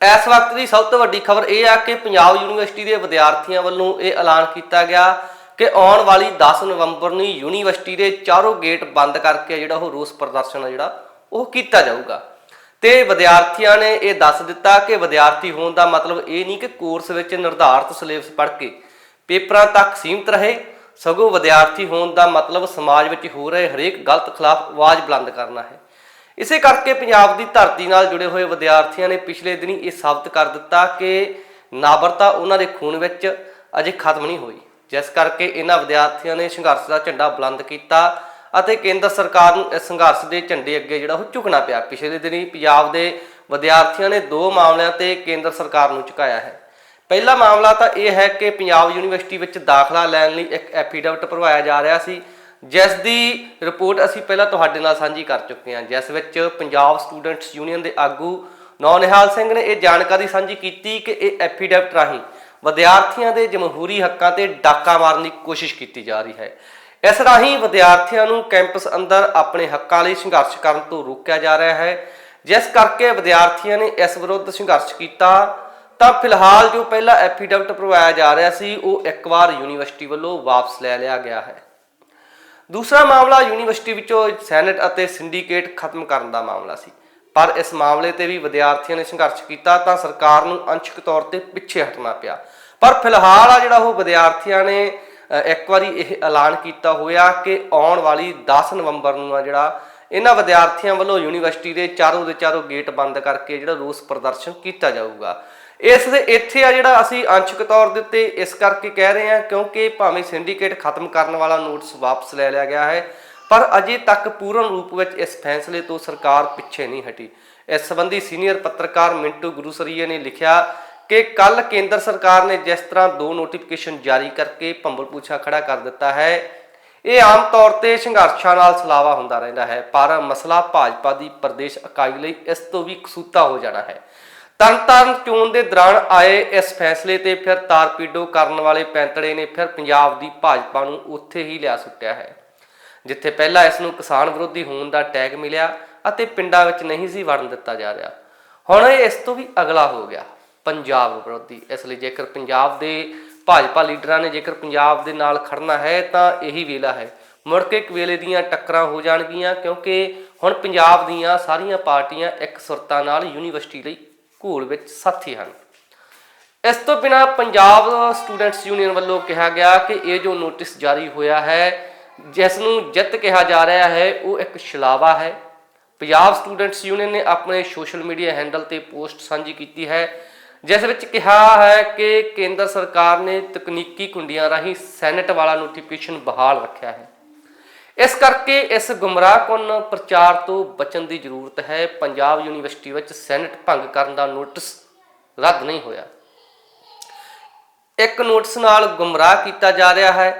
ਇਸ ਵਕਤ ਦੀ ਸਭ ਤੋਂ ਵੱਡੀ ਖਬਰ ਇਹ ਆ ਕਿ ਪੰਜਾਬ ਯੂਨੀਵਰਸਿਟੀ ਦੇ ਵਿਦਿਆਰਥੀਆਂ ਵੱਲੋਂ ਇਹ ਐਲਾਨ ਕੀਤਾ ਗਿਆ ਕਿ ਆਉਣ ਵਾਲੀ 10 ਨਵੰਬਰ ਨੂੰ ਯੂਨੀਵਰਸਿਟੀ ਦੇ ਚਾਰੋਂ ਗੇਟ ਬੰਦ ਕਰਕੇ ਜਿਹੜਾ ਉਹ ਰੋਸ ਪ੍ਰਦਰਸ਼ਨ ਆ ਜਿਹੜਾ ਉਹ ਕੀਤਾ ਜਾਊਗਾ। ਤੇ ਵਿਦਿਆਰਥੀਆਂ ਨੇ ਇਹ ਦੱਸ ਦਿੱਤਾ ਕਿ ਵਿਦਿਆਰਥੀ ਹੋਣ ਦਾ ਮਤਲਬ ਇਹ ਨਹੀਂ ਕਿ ਕੋਰਸ ਵਿੱਚ ਨਿਰਧਾਰਤ ਸਿਲੇਬਸ ਪੜ੍ਹ ਕੇ ਪੇਪਰਾਂ ਤੱਕ ਸੀਮਿਤ ਰਹੇ, ਸਗੋਂ ਵਿਦਿਆਰਥੀ ਹੋਣ ਦਾ ਮਤਲਬ ਸਮਾਜ ਵਿੱਚ ਹੋ ਰਹੇ ਹਰੇਕ ਗਲਤ ਖਿਲਾਫ ਆਵਾਜ਼ ਬੁਲੰਦ ਕਰਨਾ ਹੈ। ਇਸੇ ਕਰਕੇ ਪੰਜਾਬ ਦੀ ਧਰਤੀ ਨਾਲ ਜੁੜੇ ਹੋਏ ਵਿਦਿਆਰਥੀਆਂ ਨੇ ਪਿਛਲੇ ਦਿਨੀ ਇਹ ਸਾਬਤ ਕਰ ਦਿੱਤਾ ਕਿ ਨਾਬਰਤਾ ਉਹਨਾਂ ਦੇ ਖੂਨ ਵਿੱਚ ਅਜੇ ਖਤਮ ਨਹੀਂ ਹੋਈ। ਜਿਸ ਕਰਕੇ ਇਹਨਾਂ ਵਿਦਿਆਰਥੀਆਂ ਨੇ ਸੰਘਰਸ਼ ਦਾ ਝੰਡਾ ਬੁਲੰਦ ਕੀਤਾ ਅਤੇ ਕੇਂਦਰ ਸਰਕਾਰ ਨੂੰ ਇਸ ਸੰਘਰਸ਼ ਦੇ ਝੰਡੇ ਅੱਗੇ ਜਿਹੜਾ ਉਹ ਝੁਕਣਾ ਪਿਆ। ਪਿਛਲੇ ਦਿਨੀ ਪੰਜਾਬ ਦੇ ਵਿਦਿਆਰਥੀਆਂ ਨੇ ਦੋ ਮਾਮਲਿਆਂ ਤੇ ਕੇਂਦਰ ਸਰਕਾਰ ਨੂੰ ਝੁਕਾਇਆ ਹੈ। ਪਹਿਲਾ ਮਾਮਲਾ ਤਾਂ ਇਹ ਹੈ ਕਿ ਪੰਜਾਬ ਯੂਨੀਵਰਸਿਟੀ ਵਿੱਚ ਦਾਖਲਾ ਲੈਣ ਲਈ ਇੱਕ ਐਫੀਡੇਵਿਟ ਭਰਵਾਇਆ ਜਾ ਰਿਹਾ ਸੀ। ਜਿਸ ਦੀ ਰਿਪੋਰਟ ਅਸੀਂ ਪਹਿਲਾਂ ਤੁਹਾਡੇ ਨਾਲ ਸਾਂਝੀ ਕਰ ਚੁੱਕੇ ਹਾਂ, ਜਿਸ ਵਿੱਚ ਪੰਜਾਬ ਸਟੂਡੈਂਟਸ ਯੂਨੀਅਨ ਦੇ ਆਗੂ ਨੌਨਿਹਾਲ ਸਿੰਘ ਨੇ ਇਹ ਜਾਣਕਾਰੀ ਸਾਂਝੀ ਕੀਤੀ ਕਿ ਇਹ ਐਫੀਡੈਵਿਟ ਰਾਹੀਂ ਵਿਦਿਆਰਥੀਆਂ ਦੇ ਜਮਹੂਰੀ ਹੱਕਾਂ ਤੇ ਡਾਕਾ ਮਾਰਨ ਦੀ ਕੋਸ਼ਿਸ਼ ਕੀਤੀ ਜਾ ਰਹੀ ਹੈ। ਇਸ ਰਾਹੀਂ ਵਿਦਿਆਰਥੀਆਂ ਨੂੰ ਕੈਂਪਸ ਅੰਦਰ ਆਪਣੇ ਹੱਕਾਂ ਲਈ ਸੰਘਰਸ਼ ਕਰਨ ਤੋਂ ਰੋਕਿਆ ਜਾ ਰਿਹਾ ਹੈ। ਜਿਸ ਕਰਕੇ ਵਿਦਿਆਰਥੀਆਂ ਨੇ ਇਸ ਵਿਰੁੱਧ ਸੰਘਰਸ਼ ਕੀਤਾ, ਤਾਂ ਫਿਲਹਾਲ ਜੋ ਪਹਿਲਾ ਐਫੀਡੈਵਿਟ ਭਰਵਾਇਆ ਜਾ ਰਿਹਾ ਸੀ, ਉਹ ਇੱਕ ਵਾਰ ਯੂਨੀਵਰਸਿਟੀ ਵੱਲੋਂ ਵਾਪਸ ਲੈ ਲਿਆ ਗਿਆ ਹੈ। ਦੂਸਰਾ ਮਾਮਲਾ ਯੂਨੀਵਰਸਿਟੀ ਵਿੱਚੋਂ ਸੈਨੇਟ ਅਤੇ ਸਿੰਡੀਕੇਟ ਖਤਮ ਕਰਨ ਦਾ ਮਾਮਲਾ ਸੀ। ਪਰ ਇਸ ਮਾਮਲੇ ਤੇ ਵੀ ਵਿਦਿਆਰਥੀਆਂ ਨੇ ਸੰਘਰਸ਼ ਕੀਤਾ ਤਾਂ ਸਰਕਾਰ ਨੂੰ ਅੰਸ਼ਕ ਤੌਰ ਤੇ ਪਿੱਛੇ ਹਟਣਾ ਪਿਆ। ਪਰ ਫਿਲਹਾਲ ਆ ਜਿਹੜਾ ਉਹ ਵਿਦਿਆਰਥੀਆਂ ਨੇ ਇੱਕ ਵਾਰੀ ਇਹ ਐਲਾਨ ਕੀਤਾ ਹੋਇਆ ਕਿ ਆਉਣ ਵਾਲੀ 10 ਨਵੰਬਰ ਨੂੰ ਆ ਜਿਹੜਾ ਇਹਨਾਂ ਵਿਦਿਆਰਥੀਆਂ ਵੱਲੋਂ ਯੂਨੀਵਰਸਿਟੀ ਦੇ ਚਾਰੋਂ ਦੇ ਚਾਰੋਂ ਗੇਟ ਬੰਦ ਕਰਕੇ ਜਿਹੜਾ ਰੋਸ ਪ੍ਰਦਰਸ਼ਨ ਕੀਤਾ ਜਾਊਗਾ। ਇਸ ਦੇ ਇੱਥੇ ਆ ਜਿਹੜਾ ਅਸੀਂ ਅੰਸ਼ਕ ਤੌਰ ਦੇ ਉੱਤੇ ਇਸ ਕਰਕੇ ਕਹਿ ਰਹੇ ਹਾਂ, ਕਿਉਂਕਿ ਭਾਵੇਂ ਸਿੰਡੀਕੇਟ ਖਤਮ ਕਰਨ ਵਾਲਾ ਨੋਟਿਸ ਵਾਪਸ ਲੈ ਲਿਆ ਗਿਆ ਹੈ, ਪਰ ਅਜੇ ਤੱਕ ਪੂਰਨ ਰੂਪ ਵਿੱਚ ਇਸ ਫੈਸਲੇ ਤੋਂ ਸਰਕਾਰ ਪਿੱਛੇ ਨਹੀਂ ਹਟੀ। ਇਸ ਸੰਬੰਧੀ ਸੀਨੀਅਰ ਪੱਤਰਕਾਰ ਮਿੰਟੂ ਗੁਰੂਸਰੀਏ ਨੇ ਲਿਖਿਆ ਕਿ ਕੱਲ ਕੇਂਦਰ ਸਰਕਾਰ ਨੇ ਜਿਸ ਤਰ੍ਹਾਂ ਦੋ ਨੋਟੀਫਿਕੇਸ਼ਨ ਜਾਰੀ ਕਰਕੇ ਭੰਬਲ ਪੂਛਾ ਖੜਾ ਕਰ ਦਿੱਤਾ ਹੈ, ਇਹ ਆਮ ਤੌਰ ਤੇ ਸੰਘਰਸ਼ਾਂ ਨਾਲ ਸਲਾਵਾ ਹੁੰਦਾ ਰਹਿੰਦਾ ਹੈ, ਪਰ ਮਸਲਾ ਭਾਜਪਾ ਦੀ ਪ੍ਰਦੇਸ਼ ਇਕਾਈ ਲਈ ਇਸ ਤੋਂ ਵੀ ਕਸੂਤਾ ਹੋ ਜਾਣਾ ਹੈ। ਤਰਨਤਾਰਨ ਚੋਣ ਦੇ ਦੌਰਾਨ ਆਏ ਇਸ ਫੈਸਲੇ ਤੇ ਫਿਰ ਤਾਰਪੀਡੋ ਕਰਨ ਵਾਲੇ ਪੈਂਤੜੇ ਨੇ ਫਿਰ ਪੰਜਾਬ ਦੀ ਭਾਜਪਾ ਨੂੰ ਉੱਥੇ ਹੀ ਲਿਆ ਸੁੱਟਿਆ ਹੈ, ਜਿੱਥੇ ਪਹਿਲਾਂ ਇਸ ਨੂੰ ਕਿਸਾਨ ਵਿਰੋਧੀ ਹੋਣ ਦਾ ਟੈਗ ਮਿਲਿਆ ਅਤੇ ਪਿੰਡਾਂ ਵਿੱਚ ਨਹੀਂ ਸੀ ਵੜਨ ਦਿੱਤਾ ਜਾ ਰਿਹਾ। ਹੁਣ ਇਹ ਇਸ ਤੋਂ ਵੀ ਅਗਲਾ ਹੋ ਗਿਆ ਪੰਜਾਬ ਵਿਰੋਧੀ। ਇਸ ਲਈ ਜੇਕਰ ਪੰਜਾਬ ਦੇ ਭਾਜਪਾ ਲੀਡਰਾਂ ਨੇ ਜੇਕਰ ਪੰਜਾਬ ਦੇ ਨਾਲ ਖੜਨਾ ਹੈ ਤਾਂ ਇਹੀ ਵੇਲਾ ਹੈ। ਮੁੜ ਕੇ ਇੱਕ ਵੇਲੇ ਦੀਆਂ ਟੱਕਰਾਂ ਹੋ ਜਾਣਗੀਆਂ ਕਿਉਂਕਿ ਹੁਣ ਪੰਜਾਬ ਦੀਆਂ ਸਾਰੀਆਂ ਪਾਰਟੀਆਂ ਇੱਕ ਸੁਰਤਾ ਨਾਲ ਯੂਨੀਵਰਸਿਟੀ ਲਈ ਘੂਲ ਵਿੱਚ ਸਾਥੀ ਹਨ। ਇਸ ਤੋਂ ਬਿਨਾ ਪੰਜਾਬ ਸਟੂਡੈਂਟਸ ਯੂਨੀਅਨ ਵੱਲੋਂ ਕਿਹਾ ਗਿਆ ਕਿ ਇਹ ਜੋ ਨੋਟਿਸ ਜਾਰੀ ਹੋਇਆ ਹੈ ਜਿਸ ਨੂੰ ਜਿੱਤ ਕਿਹਾ ਜਾ ਰਿਹਾ ਹੈ, ਉਹ ਇੱਕ ਛਲਾਵਾ ਹੈ। ਪੰਜਾਬ ਸਟੂਡੈਂਟਸ ਯੂਨੀਅਨ ਨੇ ਆਪਣੇ ਸੋਸ਼ਲ ਮੀਡੀਆ ਹੈਂਡਲ ਤੇ ਪੋਸਟ ਸਾਂਝੀ ਕੀਤੀ ਹੈ, ਜਿਸ ਵਿੱਚ ਕਿਹਾ ਹੈ ਕਿ ਕੇਂਦਰ ਸਰਕਾਰ ਨੇ ਤਕਨੀਕੀ ਕੁੰਡੀਆਂ ਰਾਹੀਂ ਸੈਨੇਟ ਵਾਲਾ ਨੋਟੀਫਿਕੇਸ਼ਨ ਬਹਾਲ ਰੱਖਿਆ ਹੈ। ਇਸ ਕਰਕੇ ਇਸ ਗੁੰਮਰਾਹਕੁੰਨ ਪ੍ਰਚਾਰ ਤੋਂ ਬਚਣ ਦੀ ਜ਼ਰੂਰਤ ਹੈ। ਪੰਜਾਬ ਯੂਨੀਵਰਸਿਟੀ ਵਿੱਚ ਸੈਨੇਟ ਭੰਗ ਕਰਨ ਦਾ ਨੋਟਿਸ ਰੱਦ ਨਹੀਂ ਹੋਇਆ। ਇੱਕ ਨੋਟਿਸ ਨਾਲ ਗੁੰਮਰਾਹ ਕੀਤਾ ਜਾ ਰਿਹਾ ਹੈ।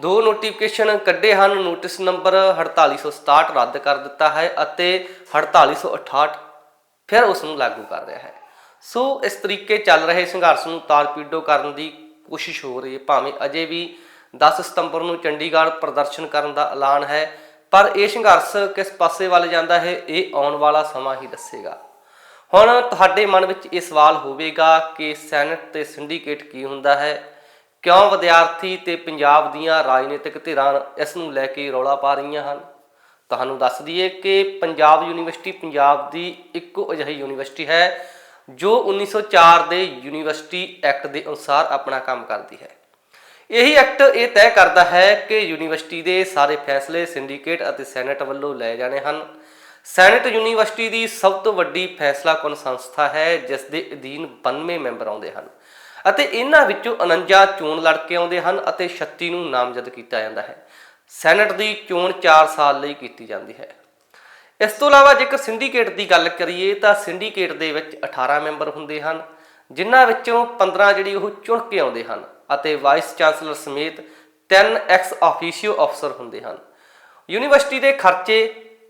ਦੋ ਨੋਟੀਫਿਕੇਸ਼ਨ ਕੱਢੇ ਹਨ। ਨੋਟਿਸ ਨੰਬਰ 4867 ਰੱਦ ਕਰ ਦਿੱਤਾ ਹੈ ਅਤੇ 4868 ਫਿਰ ਉਸ ਨੂੰ ਲਾਗੂ ਕਰ ਰਿਹਾ ਹੈ। ਸੋ ਇਸ ਤਰੀਕੇ ਚੱਲ ਰਹੇ ਸੰਘਰਸ਼ ਨੂੰ ਤਾਰਪੀਡੋ ਕਰਨ ਦੀ ਕੋਸ਼ਿਸ਼ ਹੋ ਰਹੀ ਹੈ। ਭਾਵੇਂ ਅਜੇ ਵੀ 10 ਸਤੰਬਰ ਨੂੰ ਚੰਡੀਗੜ੍ਹ ਪ੍ਰਦਰਸ਼ਨ ਕਰਨ ਦਾ ਐਲਾਨ ਹੈ, ਪਰ ਇਹ ਸੰਘਰਸ਼ ਕਿਸ ਪਾਸੇ ਵੱਲ ਜਾਂਦਾ ਹੈ, ਇਹ ਆਉਣ ਵਾਲਾ ਸਮਾਂ ਹੀ ਦੱਸੇਗਾ। ਹੁਣ ਤੁਹਾਡੇ ਮਨ ਵਿੱਚ ਇਹ ਸਵਾਲ ਹੋਵੇਗਾ ਕਿ ਸੈਨੇਟ ਤੇ ਸਿੰਡੀਕੇਟ ਕੀ ਹੁੰਦਾ ਹੈ? ਕਿਉਂ ਵਿਦਿਆਰਥੀ ਤੇ ਪੰਜਾਬ ਦੀਆਂ ਰਾਜਨੀਤਿਕ ਧਿਰਾਂ ਇਸ ਨੂੰ ਲੈ ਕੇ ਰੌਲਾ ਪਾ ਰਹੀਆਂ ਹਨ? ਤੁਹਾਨੂੰ ਦੱਸ ਦਈਏ ਕਿ ਪੰਜਾਬ ਯੂਨੀਵਰਸਿਟੀ ਪੰਜਾਬ ਦੀ ਇੱਕੋ ਅਜਿਹੀ ਯੂਨੀਵਰਸਿਟੀ ਹੈ, ਜੋ 1904 ਦੇ ਯੂਨੀਵਰਸਿਟੀ ਐਕਟ ਦੇ ਅਨੁਸਾਰ ਆਪਣਾ ਕੰਮ ਕਰਦੀ ਹੈ। ਇਹੀ ਐਕਟ ਇਹ ਤੈਅ ਕਰਦਾ ਹੈ ਕਿ ਯੂਨੀਵਰਸਿਟੀ ਦੇ ਸਾਰੇ ਫੈਸਲੇ ਸਿੰਡੀਕੇਟ ਅਤੇ ਸੈਨੇਟ ਵੱਲੋਂ ਲਏ ਜਾਣੇ ਹਨ। ਸੈਨੇਟ ਯੂਨੀਵਰਸਿਟੀ ਦੀ ਸਭ ਤੋਂ ਵੱਡੀ ਫੈਸਲਾਕੁਨ ਸੰਸਥਾ ਹੈ ਜਿਸ ਦੇ ਅਧੀਨ 92 ਮੈਂਬਰ ਆਉਂਦੇ ਹਨ ਅਤੇ ਇਹਨਾਂ ਵਿੱਚੋਂ 49 ਚੋਣ ਲੜ ਕੇ ਆਉਂਦੇ ਹਨ ਅਤੇ 36 ਨੂੰ ਨਾਮਜ਼ਦ ਕੀਤਾ ਜਾਂਦਾ ਹੈ। ਸੈਨੇਟ ਦੀ ਚੋਣ 4 ਸਾਲ ਲਈ ਕੀਤੀ ਜਾਂਦੀ ਹੈ। ਇਸ ਤੋਂ ਇਲਾਵਾ ਜੇਕਰ ਸਿੰਡੀਕੇਟ ਦੀ ਗੱਲ ਕਰੀਏ ਤਾਂ ਸਿੰਡੀਕੇਟ ਦੇ ਵਿੱਚ 18 ਮੈਂਬਰ ਹੁੰਦੇ ਹਨ, ਜਿਨ੍ਹਾਂ ਵਿੱਚੋਂ 15 ਜਿਹੜੀ ਉਹ ਚੁਣ ਕੇ ਆਉਂਦੇ ਹਨ। ਅਤੇ ਵਾਈਸ ਚਾਂਸਲਰ ਸਮੇਤ 3 ਐਕਸ ਆਫੀਸ਼ੀਓ ਅਫਸਰ ਹੁੰਦੇ ਹਨ। ਯੂਨੀਵਰਸਿਟੀ ਦੇ ਖਰਚੇ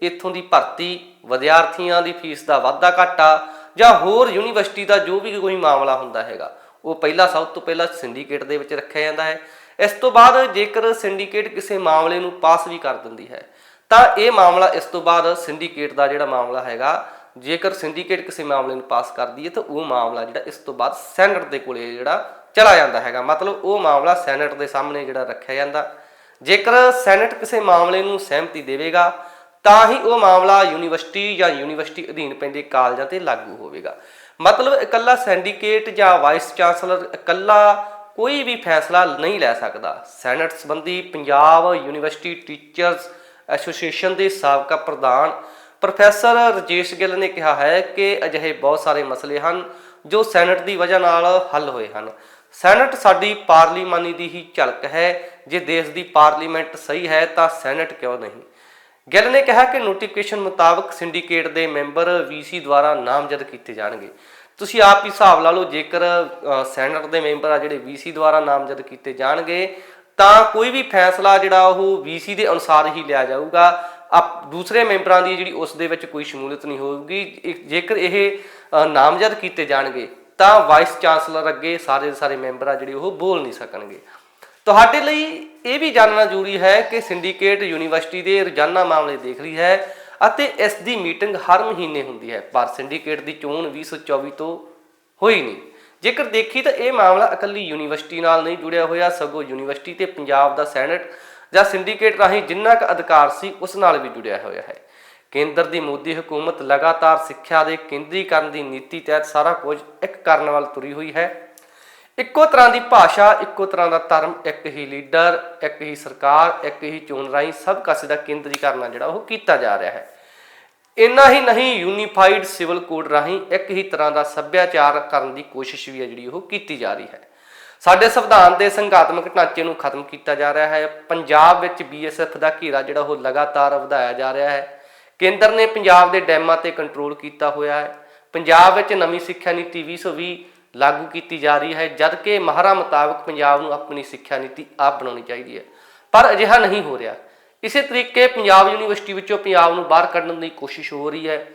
ਇੱਥੋਂ ਦੀ ਭਰਤੀ, ਵਿਦਿਆਰਥੀਆਂ ਦੀ ਫੀਸ ਦਾ ਵਾਧਾ ਘਾਟਾ ਜਾਂ ਹੋਰ ਯੂਨੀਵਰਸਿਟੀ ਦਾ ਜੋ ਵੀ ਕੋਈ ਮਾਮਲਾ ਹੁੰਦਾ ਹੈਗਾ, ਉਹ ਪਹਿਲਾਂ ਸਭ ਤੋਂ ਪਹਿਲਾਂ ਸਿੰਡੀਕੇਟ ਦੇ ਵਿੱਚ ਰੱਖਿਆ ਜਾਂਦਾ ਹੈ। ਇਸ ਤੋਂ ਬਾਅਦ ਜੇਕਰ ਸਿੰਡੀਕੇਟ ਕਿਸੇ ਮਾਮਲੇ ਨੂੰ ਪਾਸ ਵੀ ਕਰ ਦਿੰਦੀ ਹੈ, ਤਾਂ ਇਹ ਮਾਮਲਾ ਇਸ ਤੋਂ ਬਾਅਦ ਸਿੰਡੀਕੇਟ ਦਾ ਜਿਹੜਾ ਮਾਮਲਾ ਹੈਗਾ ਜੇਕਰ ਸਿੰਡੀਕੇਟ ਕਿਸੇ ਮਾਮਲੇ ਨੂੰ ਪਾਸ ਕਰਦੀ ਹੈ ਤਾਂ ਉਹ ਮਾਮਲਾ ਜਿਹੜਾ ਇਸ ਤੋਂ ਬਾਅਦ ਸੈਨੇਟ ਦੇ ਕੋਲੇ ਜਿਹੜਾ ਚਲਾ ਜਾਂਦਾ ਹੈਗਾ। ਮਤਲਬ ਉਹ ਮਾਮਲਾ ਸੈਨੇਟ ਦੇ ਸਾਹਮਣੇ ਜਿਹੜਾ ਰੱਖਿਆ ਜਾਂਦਾ। ਜੇਕਰ ਸੈਨੇਟ ਕਿਸੇ ਮਾਮਲੇ ਨੂੰ ਸਹਿਮਤੀ ਦੇਵੇਗਾ, ਤਾਂ ਹੀ ਉਹ ਮਾਮਲਾ ਯੂਨੀਵਰਸਿਟੀ ਜਾਂ ਯੂਨੀਵਰਸਿਟੀ ਅਧੀਨ ਪੈਂਦੇ ਕਾਲਜਾਂ ਤੇ ਲਾਗੂ ਹੋਵੇਗਾ। ਮਤਲਬ ਇਕੱਲਾ ਸਿੰਡੀਕੇਟ ਜਾਂ ਵਾਈਸ ਚਾਂਸਲਰ ਇਕੱਲਾ ਕੋਈ ਵੀ ਫੈਸਲਾ ਨਹੀਂ ਲੈ ਸਕਦਾ। ਸੈਨੇਟ ਸੰਬੰਧੀ ਪੰਜਾਬ ਯੂਨੀਵਰਸਿਟੀ ਟੀਚਰਸ ਐਸੋਸੀਏਸ਼ਨ ਦੇ ਸਾਬਕਾ ਪ੍ਰਧਾਨ ਪ੍ਰੋਫੈਸਰ ਰਜੇਸ਼ ਗਿੱਲ ਨੇ ਕਿਹਾ ਹੈ ਕਿ ਅਜਿਹੇ ਬਹੁਤ ਸਾਰੇ ਮਸਲੇ ਹਨ ਜੋ ਸੈਨੇਟ ਦੀ ਵਜ੍ਹਾ ਨਾਲ ਹੱਲ ਹੋਏ ਹਨ। ਸੈਨੇਟ ਸਾਡੀ ਪਾਰਲੀਮਾਨੀ ਦੀ ਹੀ ਝਲਕ ਹੈ। ਜੇ ਦੇਸ਼ ਦੀ ਪਾਰਲੀਮੈਂਟ ਸਹੀ ਹੈ ਤਾਂ ਸੈਨੇਟ ਕਿਉਂ ਨਹੀਂ? ਗਿੱਲ ਨੇ ਕਿਹਾ ਕਿ ਨੋਟੀਫਿਕੇਸ਼ਨ ਮੁਤਾਬਕ ਸਿੰਡੀਕੇਟ ਦੇ ਮੈਂਬਰ ਵੀਸੀ ਦੁਆਰਾ ਨਾਮਜ਼ਦ ਕੀਤੇ ਜਾਣਗੇ। ਤੁਸੀਂ ਆਪ ਹੀ ਹਿਸਾਬ ਲਾ ਲਓ ਜੇਕਰ ਅ, ਸੈਨੇਟ ਦੇ ਮੈਂਬਰ ਆ ਜਿਹੜੇ ਵੀਸੀ ਦੁਆਰਾ ਨਾਮਜ਼ਦ ਕੀਤੇ ਜਾਣਗੇ ਤਾਂ ਕੋਈ ਵੀ ਫੈਸਲਾ ਜਿਹੜਾ ਉਹ ਵੀਸੀ ਦੇ ਅਨੁਸਾਰ ਹੀ ਲਿਆ ਜਾਊਗਾ। ਆਪ ਦੂਸਰੇ ਮੈਂਬਰਾਂ ਦੀ ਜਿਹੜੀ ਉਸ ਦੇ ਵਿੱਚ ਕੋਈ ਸ਼ਮੂਲੀਅਤ ਨਹੀਂ ਹੋਊਗੀ। ਜੇਕਰ ਇਹ ਨਾਮਜ਼ਦ ਕੀਤੇ ਜਾਣਗੇ, ਤਾਂ ਵਾਈਸ ਚਾਂਸਲਰ ਅੱਗੇ ਸਾਰੇ ਸਾਰੇ ਮੈਂਬਰ ਆ ਜਿਹੜੇ ਉਹ ਬੋਲ ਨਹੀਂ ਸਕਣਗੇ। ਤੁਹਾਡੇ ਲਈ ਇਹ ਵੀ ਜਾਣਨਾ ਜ਼ਰੂਰੀ ਹੈ ਕਿ ਸਿੰਡੀਕੇਟ ਯੂਨੀਵਰਸਿਟੀ ਦੇ ਰੋਜ਼ਾਨਾ ਮਾਮਲੇ ਦੇਖ ਰਹੀ ਹੈ ਅਤੇ ਇਸ ਦੀ ਮੀਟਿੰਗ ਹਰ ਮਹੀਨੇ ਹੁੰਦੀ ਹੈ, ਪਰ ਸਿੰਡੀਕੇਟ ਦੀ ਚੋਣ 2024 ਤੋਂ ਹੋਈ ਨਹੀਂ। ਜੇਕਰ ਦੇਖੀ ਤਾਂ ਇਹ ਮਾਮਲਾ ਇਕੱਲੀ ਯੂਨੀਵਰਸਿਟੀ ਨਾਲ ਨਹੀਂ ਜੁੜਿਆ ਹੋਇਆ, ਸਗੋਂ ਯੂਨੀਵਰਸਿਟੀ ਤੇ ਪੰਜਾਬ ਦਾ ਸੈਨੇਟ ਜਾਂ ਸਿੰਡੀਕੇਟ ਰਾਹੀਂ ਜਿੰਨਾ ਕੁ ਅਧਿਕਾਰ ਸੀ ਉਸ ਨਾਲ ਵੀ ਜੁੜਿਆ ਹੋਇਆ ਹੈ। ਕੇਂਦਰ ਦੀ ਮੋਦੀ ਹਕੂਮਤ ਲਗਾਤਾਰ ਸਿੱਖਿਆ ਦੇ ਕੇਂਦਰੀਕਰਨ ਦੀ ਨੀਤੀ ਤਹਿਤ ਸਾਰਾ ਕੁਝ ਇੱਕ ਕਰਨ ਵੱਲ ਤੁਰੀ ਹੋਈ ਹੈ। ਇੱਕੋ ਤਰ੍ਹਾਂ ਦੀ ਭਾਸ਼ਾ, ਇੱਕੋ ਤਰ੍ਹਾਂ ਦਾ ਧਰਮ, ਇੱਕ ਹੀ ਲੀਡਰ, ਇੱਕ ਹੀ ਸਰਕਾਰ, ਇੱਕ ਹੀ ਚੋਣ ਰਾਹੀਂ ਸਭ ਕਾਸੇ ਦਾ ਕੇਂਦਰੀਕਰਨ ਆ ਜਿਹੜਾ ਉਹ ਕੀਤਾ ਜਾ ਰਿਹਾ ਹੈ। ਇੰਨਾ ਹੀ ਨਹੀਂ ਯੂਨੀਫਾਈਡ ਸਿਵਲ ਕੋਡ ਰਾਹੀਂ ਇੱਕ ਹੀ ਤਰ੍ਹਾਂ ਦਾ ਸੱਭਿਆਚਾਰ ਕਰਨ ਦੀ ਕੋਸ਼ਿਸ਼ ਵੀ ਹੈ ਜਿਹੜੀ ਉਹ ਕੀਤੀ ਜਾ ਰਹੀ ਹੈ। ਸਾਡੇ ਸੰਵਿਧਾਨ ਦੇ ਸੰਘਾਤਮਕ ਢਾਂਚੇ ਨੂੰ ਖਤਮ ਕੀਤਾ ਜਾ ਰਿਹਾ ਹੈ। ਪੰਜਾਬ ਵਿੱਚ ਬੀਐਸਐਫ ਦਾ ਘੇਰਾ ਜਿਹੜਾ ਉਹ ਲਗਾਤਾਰ ਵਧਾਇਆ ਜਾ ਰਿਹਾ ਹੈ। ਕੇਂਦਰ ਨੇ ਪੰਜਾਬ ਦੇ ਡੈਮਾਂ ਤੇ ਕੰਟਰੋਲ ਕੀਤਾ ਹੋਇਆ ਹੈ। ਪੰਜਾਬ ਵਿੱਚ ਨਵੀਂ ਸਿੱਖਿਆ ਨੀਤੀ 2020 ਲਾਗੂ ਕੀਤੀ ਜਾ ਰਹੀ ਹੈ, ਜਦਕਿ ਮਹਾਰਾ ਮੁਤਾਬਕ ਪੰਜਾਬ ਨੂੰ ਆਪਣੀ ਸਿੱਖਿਆ ਨੀਤੀ ਆਪ ਬਣਾਉਣੀ ਚਾਹੀਦੀ ਹੈ। ਪਰ ਅਜਿਹਾ ਨਹੀਂ ਹੋ ਰਿਹਾ। ਇਸੇ ਤਰੀਕੇ ਪੰਜਾਬ ਯੂਨੀਵਰਸਿਟੀ ਵਿੱਚੋਂ ਪੰਜਾਬ ਨੂੰ ਬਾਹਰ ਕੱਢਣ ਦੀ ਕੋਸ਼ਿਸ਼ ਹੋ ਰਹੀ ਹੈ।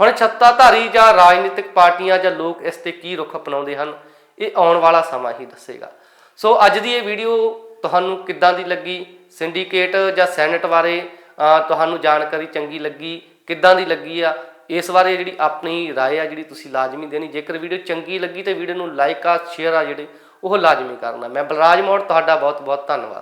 ਹੁਣ ਛੱਤਾਧਾਰੀ ਜਾਂ ਰਾਜਨੀਤਿਕ ਪਾਰਟੀਆਂ ਜਾਂ ਲੋਕ ਇਸ ਤੇ ਕੀ ਰੁਖ ਅਪਣਾਉਂਦੇ ਹਨ? ਇਹ ਆਉਣ ਵਾਲਾ ਸਮਾਂ ਹੀ ਦੱਸੇਗਾ ਸੋ ਅੱਜ ਦੀ ਇਹ ਵੀਡੀਓ ਤੁਹਾਨੂੰ ਕਿੱਦਾਂ ਦੀ ਲੱਗੀ ਸਿੰਡੀਕੇਟ ਜਾਂ ਸੈਨੇਟ ਬਾਰੇ ਅਹ ਤੁਹਾਨੂੰ ਜਾਣਕਾਰੀ ਚੰਗੀ ਲੱਗੀ ਕਿੱਦਾਂ ਦੀ ਲੱਗੀ ਆ ਇਸ ਬਾਰੇ ਜਿਹੜੀ ਆਪਣੀ رائے ਆ ਜਿਹੜੀ ਤੁਸੀਂ ਲਾਜ਼ਮੀ ਦੇਣੀ ਜੇਕਰ ਵੀਡੀਓ ਚੰਗੀ ਲੱਗੀ ਤੇ ਵੀਡੀਓ ਨੂੰ ਲਾਈਕ ਆ ਸ਼ੇਅਰ ਆ ਜਿਹੜੇ ਉਹ ਲਾਜ਼ਮੀ ਕਰਨਾ ਮੈਂ ਬਲਰਾਜ ਮੋੜ ਤੁਹਾਡਾ ਬਹੁਤ ਬਹੁਤ ਧੰਨਵਾਦ